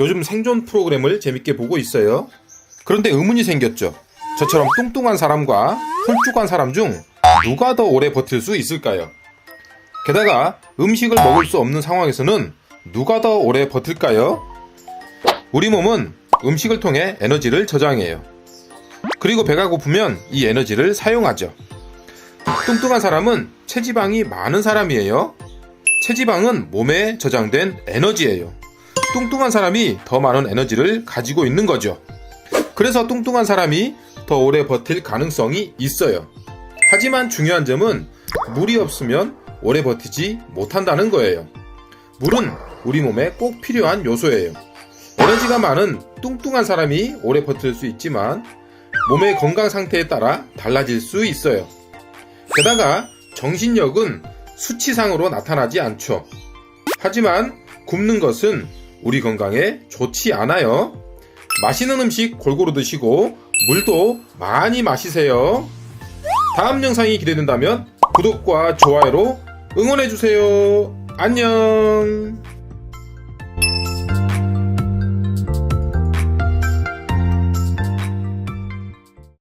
요즘 생존 프로그램을 재밌게 보고 있어요. 그런데 의문이 생겼죠. 저처럼 뚱뚱한 사람과 홀쭉한 사람 중 누가 더 오래 버틸 수 있을까요? 게다가 음식을 먹을 수 없는 상황에서는 누가 더 오래 버틸까요? 우리 몸은 음식을 통해 에너지를 저장해요. 그리고 배가 고프면 이 에너지를 사용하죠. 뚱뚱한 사람은 체지방이 많은 사람이에요. 체지방은 몸에 저장된 에너지예요. 뚱뚱한 사람이 더 많은 에너지를 가지고 있는 거죠. 그래서 뚱뚱한 사람이 더 오래 버틸 가능성이 있어요. 하지만 중요한 점은 물이 없으면 오래 버티지 못한다는 거예요. 물은 우리 몸에 꼭 필요한 요소예요. 에너지가 많은 뚱뚱한 사람이 오래 버틸 수 있지만 몸의 건강 상태에 따라 달라질 수 있어요. 게다가 정신력은 수치상으로 나타나지 않죠. 하지만 굶는 것은 우리 건강에 좋지 않아요. 맛있는 음식 골고루 드시고 물도 많이 마시세요. 다음 영상이 기대된다면 구독과 좋아요로 응원해주세요. 안녕.